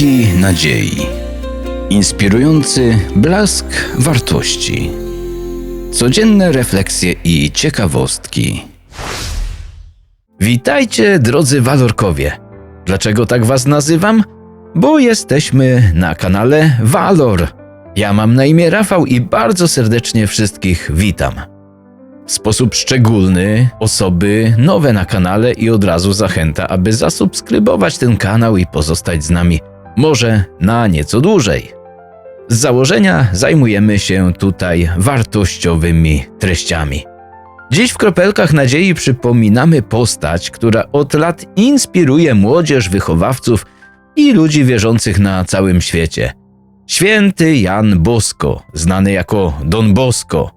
Kropelki nadziei. Inspirujący blask wartości. Codzienne refleksje i ciekawostki. Witajcie, drodzy walorkowie. Dlaczego tak was nazywam? Bo jesteśmy na kanale Walor. Ja mam na imię Rafał i bardzo serdecznie wszystkich witam. W sposób szczególny osoby nowe na kanale i od razu zachęta, aby zasubskrybować ten kanał i pozostać z nami może na nieco dłużej. Z założenia zajmujemy się tutaj wartościowymi treściami. Dziś w Kropelkach Nadziei przypominamy postać, która od lat inspiruje młodzież, wychowawców i ludzi wierzących na całym świecie. Święty Jan Bosko, znany jako Don Bosco,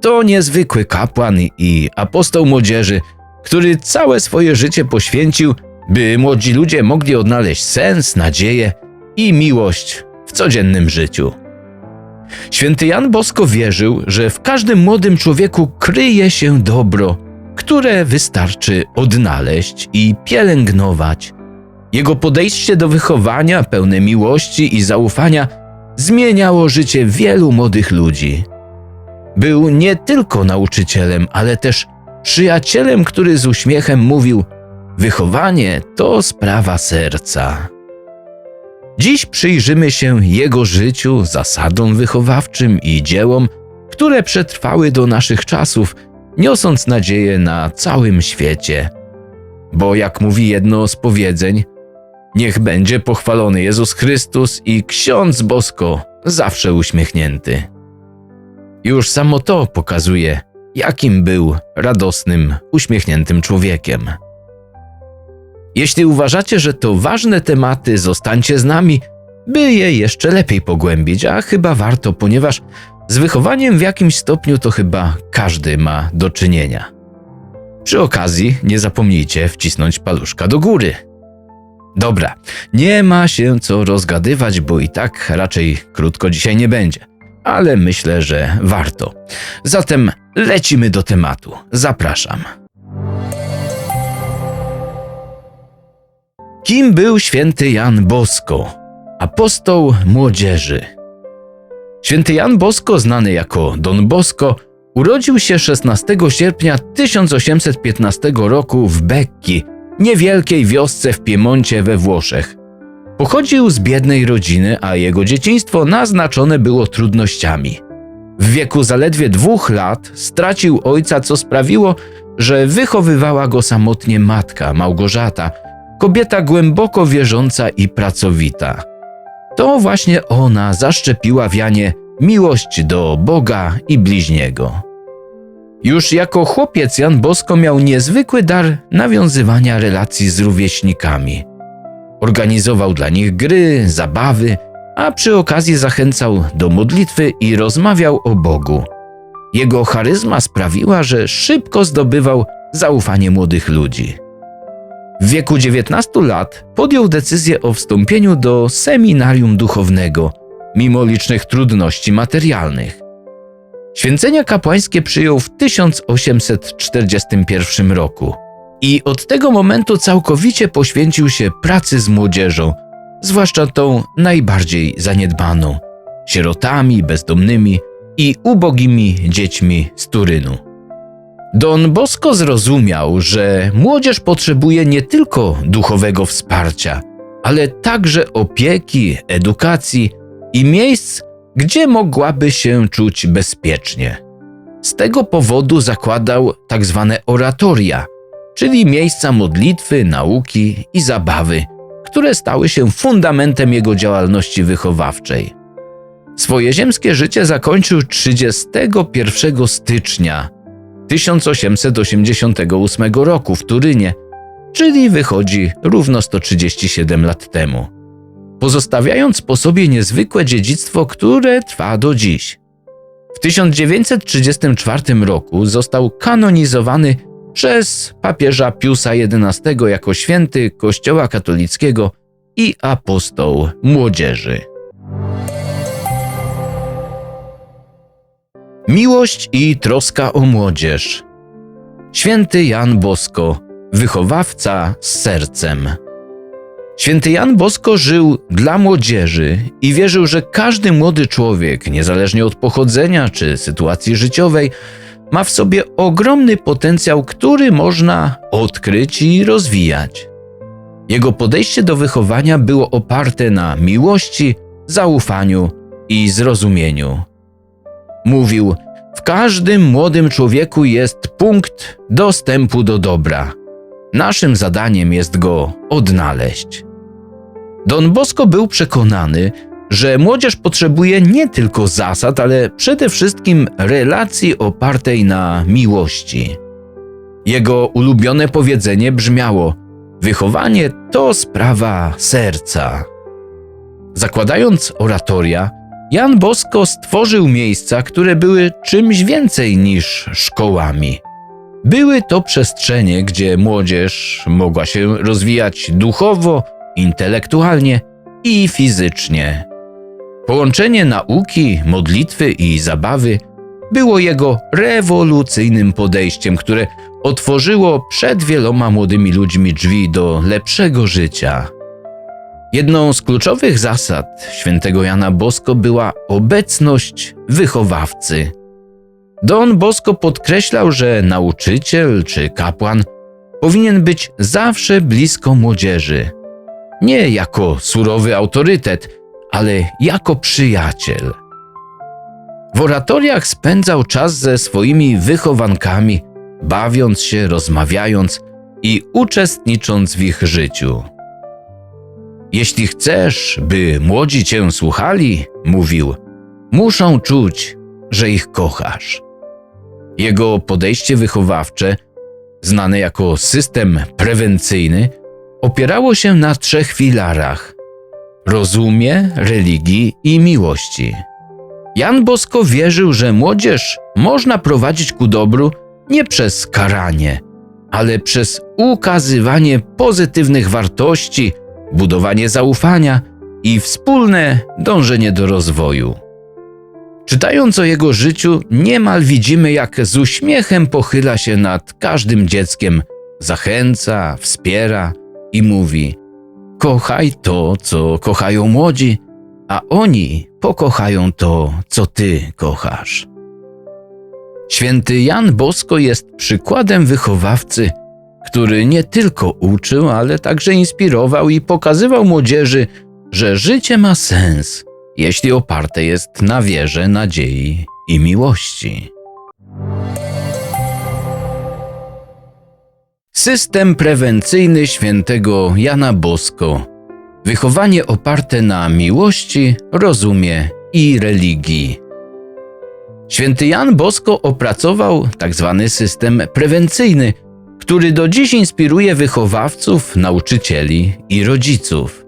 to niezwykły kapłan i apostoł młodzieży, który całe swoje życie poświęcił, by młodzi ludzie mogli odnaleźć sens, nadzieję i miłość w codziennym życiu. Święty Jan Bosko wierzył, że w każdym młodym człowieku kryje się dobro, które wystarczy odnaleźć i pielęgnować. Jego podejście do wychowania, pełne miłości i zaufania, zmieniało życie wielu młodych ludzi. Był nie tylko nauczycielem, ale też przyjacielem, który z uśmiechem mówił: Wychowanie to sprawa serca. Dziś przyjrzymy się jego życiu, zasadom wychowawczym i dziełom, które przetrwały do naszych czasów, niosąc nadzieję na całym świecie. Bo jak mówi jedno z powiedzeń, niech będzie pochwalony Jezus Chrystus i ksiądz Bosko zawsze uśmiechnięty. Już samo to pokazuje, jakim był radosnym, uśmiechniętym człowiekiem. Jeśli uważacie, że to ważne tematy, zostańcie z nami, by je jeszcze lepiej pogłębić, a chyba warto, ponieważ z wychowaniem w jakimś stopniu to chyba każdy ma do czynienia. Przy okazji nie zapomnijcie wcisnąć paluszka do góry. Dobra, nie ma się co rozgadywać, bo i tak raczej krótko dzisiaj nie będzie, ale myślę, że warto. Zatem lecimy do tematu. Zapraszam. Kim był święty Jan Bosko, apostoł młodzieży? Święty Jan Bosko, znany jako Don Bosco, urodził się 16 sierpnia 1815 roku w Becchi, niewielkiej wiosce w Piemoncie we Włoszech. Pochodził z biednej rodziny, a jego dzieciństwo naznaczone było trudnościami. W wieku zaledwie dwóch lat stracił ojca, co sprawiło, że wychowywała go samotnie matka Małgorzata, kobieta głęboko wierząca i pracowita. To właśnie ona zaszczepiła w Janie miłość do Boga i bliźniego. Już jako chłopiec Jan Bosko miał niezwykły dar nawiązywania relacji z rówieśnikami. Organizował dla nich gry, zabawy, a przy okazji zachęcał do modlitwy i rozmawiał o Bogu. Jego charyzma sprawiła, że szybko zdobywał zaufanie młodych ludzi. W wieku 19 lat podjął decyzję o wstąpieniu do seminarium duchownego, mimo licznych trudności materialnych. Święcenia kapłańskie przyjął w 1841 roku i od tego momentu całkowicie poświęcił się pracy z młodzieżą, zwłaszcza tą najbardziej zaniedbaną sierotami, bezdomnymi i ubogimi dziećmi z Turynu. Don Bosco zrozumiał, że młodzież potrzebuje nie tylko duchowego wsparcia, ale także opieki, edukacji i miejsc, gdzie mogłaby się czuć bezpiecznie. Z tego powodu zakładał tak zwane oratoria, czyli miejsca modlitwy, nauki i zabawy, które stały się fundamentem jego działalności wychowawczej. Swoje ziemskie życie zakończył 31 stycznia 1888 roku w Turynie, czyli wychodzi równo 137 lat temu, pozostawiając po sobie niezwykłe dziedzictwo, które trwa do dziś. W 1934 roku został kanonizowany przez papieża Piusa XI jako święty Kościoła katolickiego i apostoł młodzieży. Miłość i troska o młodzież. Święty Jan Bosko, wychowawca z sercem. Święty Jan Bosko żył dla młodzieży i wierzył, że każdy młody człowiek, niezależnie od pochodzenia czy sytuacji życiowej, ma w sobie ogromny potencjał, który można odkryć i rozwijać. Jego podejście do wychowania było oparte na miłości, zaufaniu i zrozumieniu. Mówił: W każdym młodym człowieku jest punkt dostępu do dobra. Naszym zadaniem jest go odnaleźć. Don Bosco był przekonany, że młodzież potrzebuje nie tylko zasad, ale przede wszystkim relacji opartej na miłości. Jego ulubione powiedzenie brzmiało: Wychowanie to sprawa serca. Zakładając oratoria, Jan Bosko stworzył miejsca, które były czymś więcej niż szkołami. Były to przestrzenie, gdzie młodzież mogła się rozwijać duchowo, intelektualnie i fizycznie. Połączenie nauki, modlitwy i zabawy było jego rewolucyjnym podejściem, które otworzyło przed wieloma młodymi ludźmi drzwi do lepszego życia. Jedną z kluczowych zasad świętego Jana Bosko była obecność wychowawcy. Don Bosko podkreślał, że nauczyciel czy kapłan powinien być zawsze blisko młodzieży. Nie jako surowy autorytet, ale jako przyjaciel. W oratoriach spędzał czas ze swoimi wychowankami, bawiąc się, rozmawiając i uczestnicząc w ich życiu. Jeśli chcesz, by młodzi cię słuchali, mówił, muszą czuć, że ich kochasz. Jego podejście wychowawcze, znane jako system prewencyjny, opierało się na trzech filarach: rozumie, religii i miłości. Jan Bosko wierzył, że młodzież można prowadzić ku dobru nie przez karanie, ale przez ukazywanie pozytywnych wartości, budowanie zaufania i wspólne dążenie do rozwoju. Czytając o jego życiu, niemal widzimy, jak z uśmiechem pochyla się nad każdym dzieckiem, zachęca, wspiera i mówi: Kochaj to, co kochają młodzi, a oni pokochają to, co ty kochasz. Święty Jan Bosko jest przykładem wychowawcy, który nie tylko uczył, ale także inspirował i pokazywał młodzieży, że życie ma sens, jeśli oparte jest na wierze, nadziei i miłości. System prewencyjny świętego Jana Bosko. Wychowanie oparte na miłości, rozumie i religii. Święty Jan Bosko opracował tzw. Tak system prewencyjny, który do dziś inspiruje wychowawców, nauczycieli i rodziców.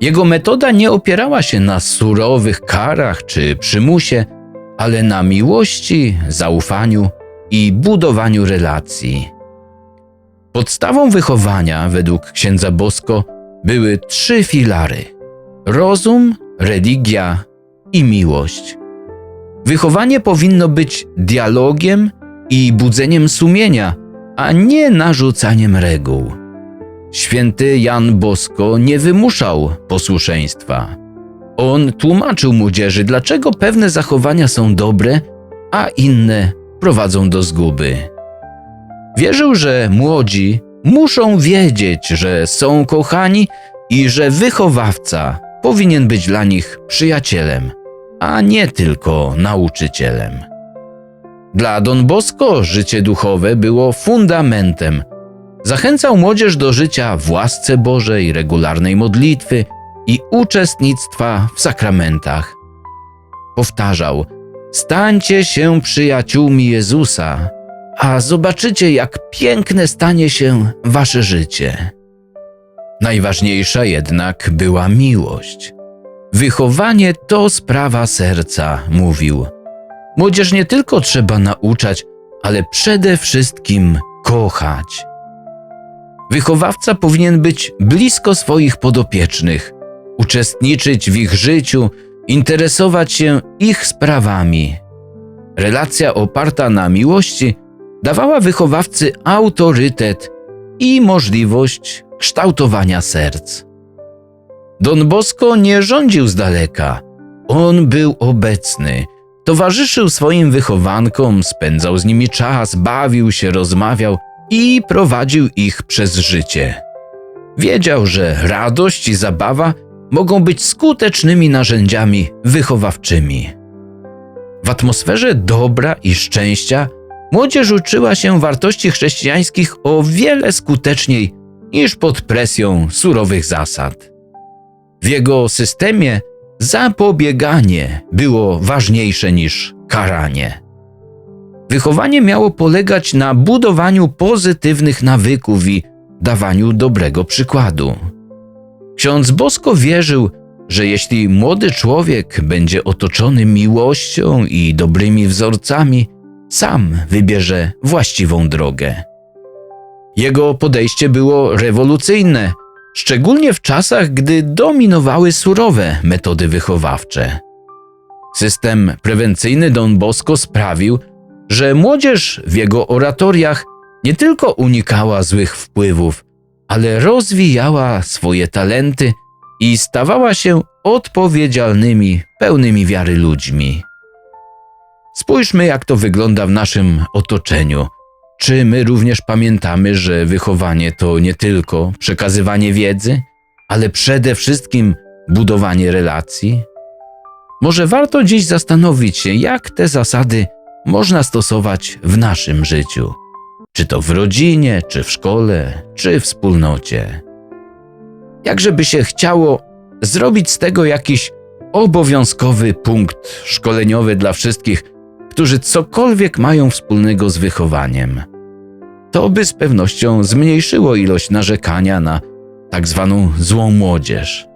Jego metoda nie opierała się na surowych karach czy przymusie, ale na miłości, zaufaniu i budowaniu relacji. Podstawą wychowania, według księdza Bosko, były trzy filary: rozum, religia i miłość. Wychowanie powinno być dialogiem i budzeniem sumienia, a nie narzucaniem reguł. Święty Jan Bosko nie wymuszał posłuszeństwa. On tłumaczył młodzieży, dlaczego pewne zachowania są dobre, a inne prowadzą do zguby. Wierzył, że młodzi muszą wiedzieć, że są kochani i że wychowawca powinien być dla nich przyjacielem, a nie tylko nauczycielem. Dla Don Bosco życie duchowe było fundamentem. Zachęcał młodzież do życia w łasce Bożej, regularnej modlitwy i uczestnictwa w sakramentach. Powtarzał: Stańcie się przyjaciółmi Jezusa, a zobaczycie, jak piękne stanie się wasze życie. Najważniejsza jednak była miłość. Wychowanie to sprawa serca, mówił. Młodzież nie tylko trzeba nauczać, ale przede wszystkim kochać. Wychowawca powinien być blisko swoich podopiecznych, uczestniczyć w ich życiu, interesować się ich sprawami. Relacja oparta na miłości dawała wychowawcy autorytet i możliwość kształtowania serc. Don Bosco nie rządził z daleka. On był obecny. Towarzyszył swoim wychowankom, spędzał z nimi czas, bawił się, rozmawiał i prowadził ich przez życie. Wiedział, że radość i zabawa mogą być skutecznymi narzędziami wychowawczymi. W atmosferze dobra i szczęścia młodzież uczyła się wartości chrześcijańskich o wiele skuteczniej niż pod presją surowych zasad. W jego systemie zapobieganie było ważniejsze niż karanie. Wychowanie miało polegać na budowaniu pozytywnych nawyków i dawaniu dobrego przykładu. Ksiądz Bosko wierzył, że jeśli młody człowiek będzie otoczony miłością i dobrymi wzorcami, sam wybierze właściwą drogę. Jego podejście było rewolucyjne, szczególnie w czasach, gdy dominowały surowe metody wychowawcze. System prewencyjny Don Bosco sprawił, że młodzież w jego oratoriach nie tylko unikała złych wpływów, ale rozwijała swoje talenty i stawała się odpowiedzialnymi, pełnymi wiary ludźmi. Spójrzmy, jak to wygląda w naszym otoczeniu. Czy my również pamiętamy, że wychowanie to nie tylko przekazywanie wiedzy, ale przede wszystkim budowanie relacji? Może warto dziś zastanowić się, jak te zasady można stosować w naszym życiu, czy to w rodzinie, czy w szkole, czy wspólnocie. Jakżeby się chciało zrobić z tego jakiś obowiązkowy punkt szkoleniowy dla wszystkich, którzy cokolwiek mają wspólnego z wychowaniem. To by z pewnością zmniejszyło ilość narzekania na tak zwaną złą młodzież.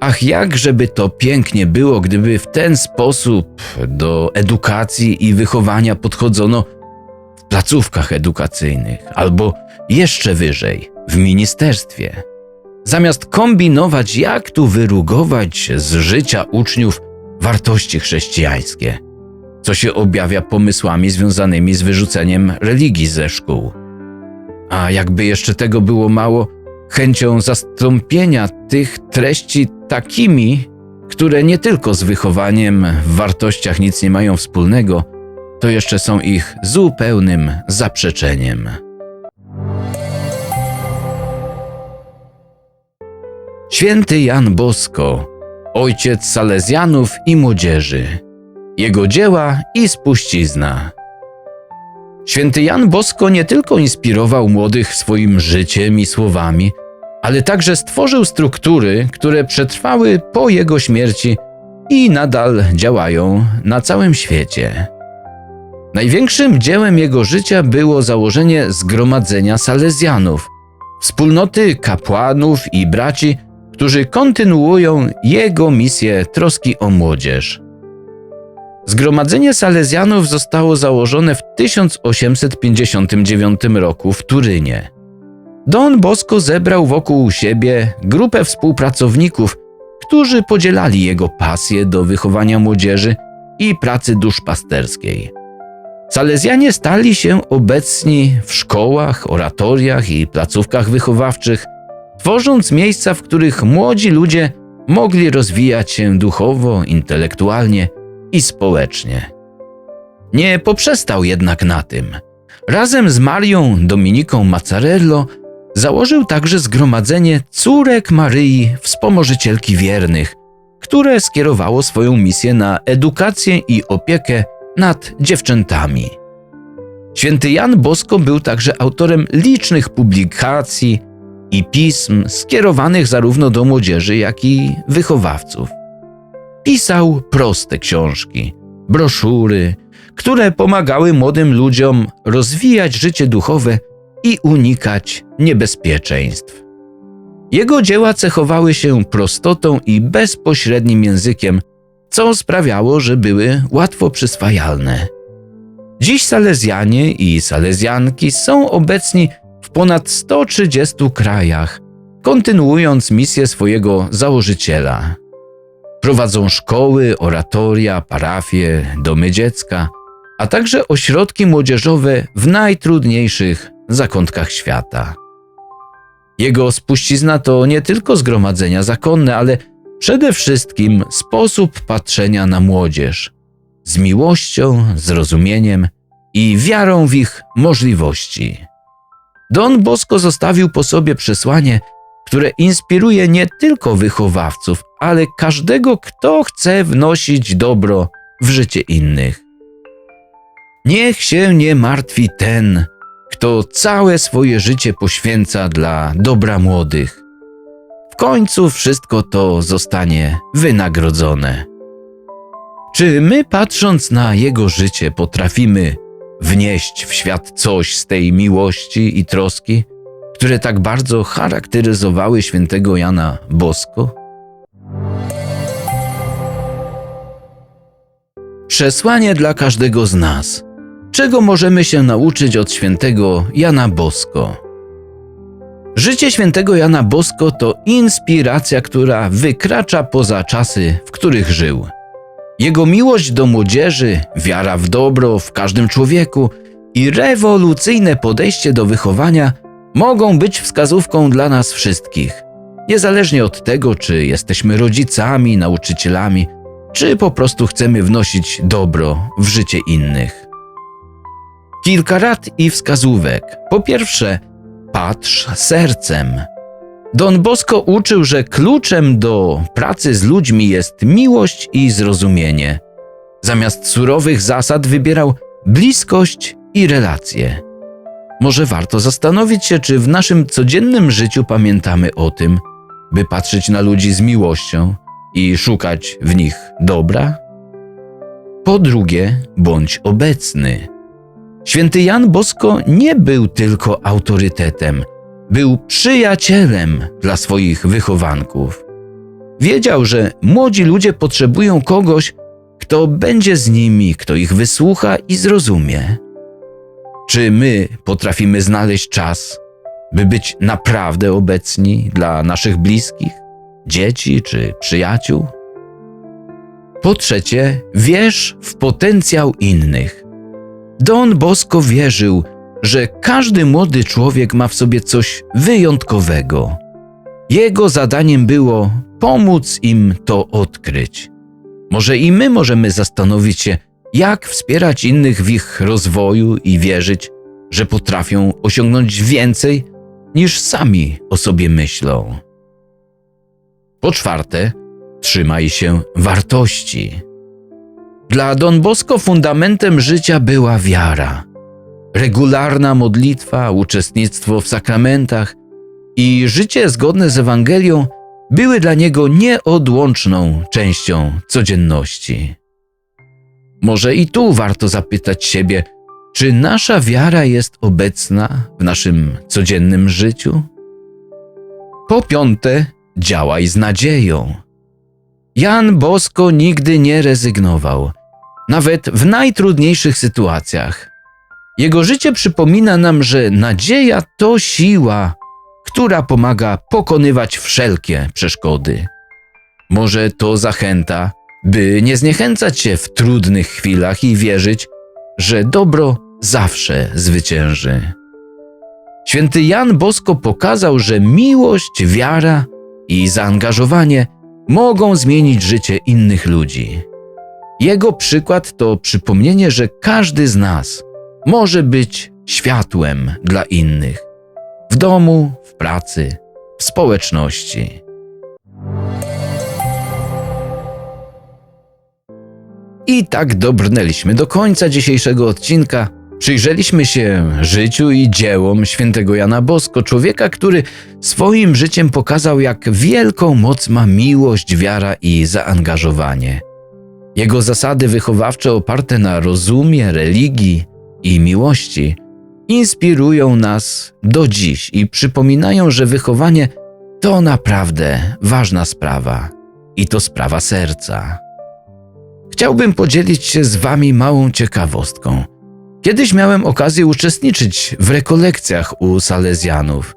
Ach, jak żeby to pięknie było, gdyby w ten sposób do edukacji i wychowania podchodzono w placówkach edukacyjnych albo jeszcze wyżej w ministerstwie. Zamiast kombinować, jak tu wyrugować z życia uczniów wartości chrześcijańskie, co się objawia pomysłami związanymi z wyrzuceniem religii ze szkół. A jakby jeszcze tego było mało, chęcią zastąpienia tych treści takimi, które nie tylko z wychowaniem w wartościach nic nie mają wspólnego, to jeszcze są ich zupełnym zaprzeczeniem. Święty Jan Bosko, ojciec Salezjanów i młodzieży, jego dzieła i spuścizna. Święty Jan Bosko nie tylko inspirował młodych swoim życiem i słowami, ale także stworzył struktury, które przetrwały po jego śmierci i nadal działają na całym świecie. Największym dziełem jego życia było założenie Zgromadzenia Salezjanów, wspólnoty kapłanów i braci, którzy kontynuują jego misję troski o młodzież. Zgromadzenie Salezjanów zostało założone w 1859 roku w Turynie. Don Bosco zebrał wokół siebie grupę współpracowników, którzy podzielali jego pasję do wychowania młodzieży i pracy duszpasterskiej. Salezjanie stali się obecni w szkołach, oratoriach i placówkach wychowawczych, tworząc miejsca, w których młodzi ludzie mogli rozwijać się duchowo, intelektualnie i społecznie. Nie poprzestał jednak na tym. Razem z Marią Dominiką Mazzarello założył także zgromadzenie córek Maryi Wspomożycielki Wiernych, które skierowało swoją misję na edukację i opiekę nad dziewczętami. Święty Jan Bosko był także autorem licznych publikacji i pism skierowanych zarówno do młodzieży, jak i wychowawców. Pisał proste książki, broszury, które pomagały młodym ludziom rozwijać życie duchowe i unikać niebezpieczeństw. Jego dzieła cechowały się prostotą i bezpośrednim językiem, co sprawiało, że były łatwo przyswajalne. Dziś Salezjanie i Salezjanki są obecni w ponad 130 krajach, kontynuując misję swojego założyciela. Prowadzą szkoły, oratoria, parafie, domy dziecka, a także ośrodki młodzieżowe w najtrudniejszych zakątkach świata. Jego spuścizna to nie tylko zgromadzenia zakonne, ale przede wszystkim sposób patrzenia na młodzież z miłością, zrozumieniem i wiarą w ich możliwości. Don Bosco zostawił po sobie przesłanie, które inspiruje nie tylko wychowawców, ale każdego, kto chce wnosić dobro w życie innych. Niech się nie martwi ten, kto całe swoje życie poświęca dla dobra młodych. W końcu wszystko to zostanie wynagrodzone. Czy my, patrząc na jego życie, potrafimy wnieść w świat coś z tej miłości i troski, które tak bardzo charakteryzowały świętego Jana Bosko? Przesłanie dla każdego z nas. Czego możemy się nauczyć od świętego Jana Bosko? Życie świętego Jana Bosko to inspiracja, która wykracza poza czasy, w których żył. Jego miłość do młodzieży, wiara w dobro w każdym człowieku i rewolucyjne podejście do wychowania mogą być wskazówką dla nas wszystkich, niezależnie od tego, czy jesteśmy rodzicami, nauczycielami, czy po prostu chcemy wnosić dobro w życie innych. Kilka rad i wskazówek. Po pierwsze, patrz sercem. Don Bosco uczył, że kluczem do pracy z ludźmi jest miłość i zrozumienie. Zamiast surowych zasad wybierał bliskość i relacje. Może warto zastanowić się, czy w naszym codziennym życiu pamiętamy o tym, by patrzeć na ludzi z miłością i szukać w nich dobra? Po drugie, bądź obecny. Święty Jan Bosko nie był tylko autorytetem, był przyjacielem dla swoich wychowanków. Wiedział, że młodzi ludzie potrzebują kogoś, kto będzie z nimi, kto ich wysłucha i zrozumie. Czy my potrafimy znaleźć czas, by być naprawdę obecni dla naszych bliskich, dzieci czy przyjaciół? Po trzecie, wierz w potencjał innych. Don Bosco wierzył, że każdy młody człowiek ma w sobie coś wyjątkowego. Jego zadaniem było pomóc im to odkryć. Może i my możemy zastanowić się, jak wspierać innych w ich rozwoju i wierzyć, że potrafią osiągnąć więcej niż sami o sobie myślą. Po czwarte, trzymaj się wartości. Dla Don Bosco fundamentem życia była wiara. Regularna modlitwa, uczestnictwo w sakramentach i życie zgodne z Ewangelią były dla niego nieodłączną częścią codzienności. Może i tu warto zapytać siebie, czy nasza wiara jest obecna w naszym codziennym życiu? Po piąte, działaj z nadzieją. Jan Bosko nigdy nie rezygnował, nawet w najtrudniejszych sytuacjach. Jego życie przypomina nam, że nadzieja to siła, która pomaga pokonywać wszelkie przeszkody. Może to zachęta, by nie zniechęcać się w trudnych chwilach i wierzyć, że dobro zawsze zwycięży. Święty Jan Bosko pokazał, że miłość, wiara i zaangażowanie mogą zmienić życie innych ludzi. Jego przykład to przypomnienie, że każdy z nas może być światłem dla innych w domu, w pracy, w społeczności. I tak dobrnęliśmy do końca dzisiejszego odcinka. Przyjrzeliśmy się życiu i dziełom świętego Jana Bosko, człowieka, który swoim życiem pokazał, jak wielką moc ma miłość, wiara i zaangażowanie. Jego zasady wychowawcze oparte na rozumie, religii i miłości inspirują nas do dziś i przypominają, że wychowanie to naprawdę ważna sprawa i to sprawa serca. Chciałbym podzielić się z Wami małą ciekawostką. Kiedyś miałem okazję uczestniczyć w rekolekcjach u Salezjanów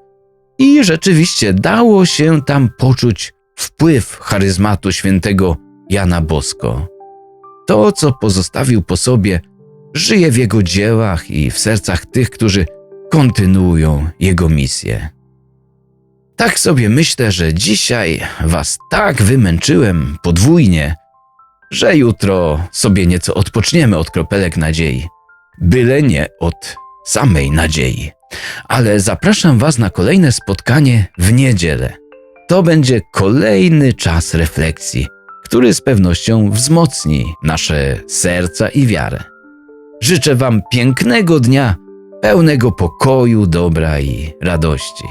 i rzeczywiście dało się tam poczuć wpływ charyzmatu świętego Jana Bosko. To, co pozostawił po sobie, żyje w jego dziełach i w sercach tych, którzy kontynuują jego misję. Tak sobie myślę, że dzisiaj was tak wymęczyłem podwójnie, że jutro sobie nieco odpoczniemy od kropelek nadziei. Byle nie od samej nadziei. Ale zapraszam was na kolejne spotkanie w niedzielę. To będzie kolejny czas refleksji, który z pewnością wzmocni nasze serca i wiarę. Życzę Wam pięknego dnia, pełnego pokoju, dobra i radości.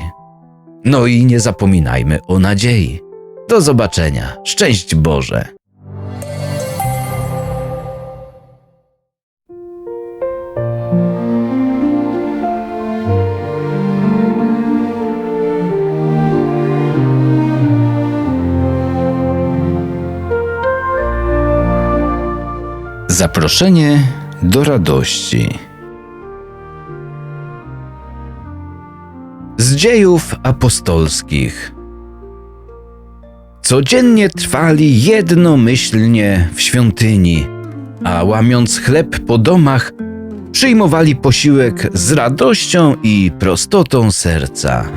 No i nie zapominajmy o nadziei. Do zobaczenia. Szczęść Boże. Zaproszenie do radości. Z dziejów apostolskich. Codziennie trwali jednomyślnie w świątyni, a łamiąc chleb po domach, przyjmowali posiłek z radością i prostotą serca.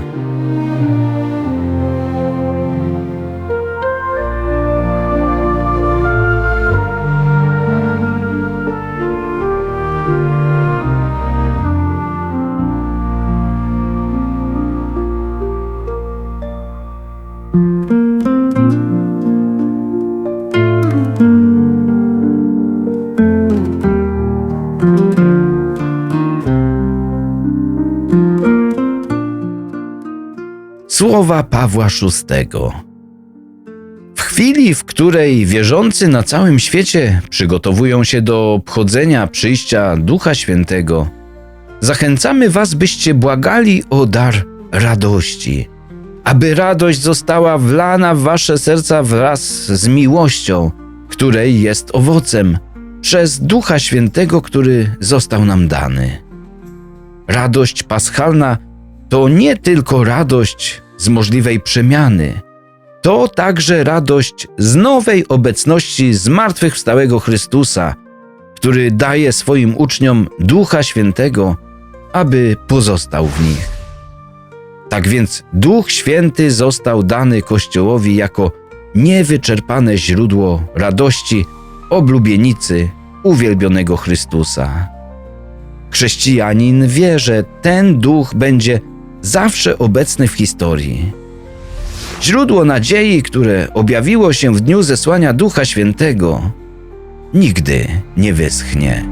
Słowa Pawła VI. W chwili, w której wierzący na całym świecie przygotowują się do obchodzenia przyjścia Ducha Świętego, zachęcamy Was, byście błagali o dar radości, aby radość została wlana w Wasze serca wraz z miłością, której jest owocem, przez Ducha Świętego, który został nam dany. Radość paschalna to nie tylko radość z możliwej przemiany, to także radość z nowej obecności zmartwychwstałego Chrystusa, który daje swoim uczniom Ducha Świętego, aby pozostał w nich. Tak więc Duch Święty został dany Kościołowi jako niewyczerpane źródło radości oblubienicy uwielbionego Chrystusa. Chrześcijanin wie, że ten duch będzie zawsze obecny w historii. Źródło nadziei, które objawiło się w dniu zesłania Ducha Świętego, nigdy nie wyschnie.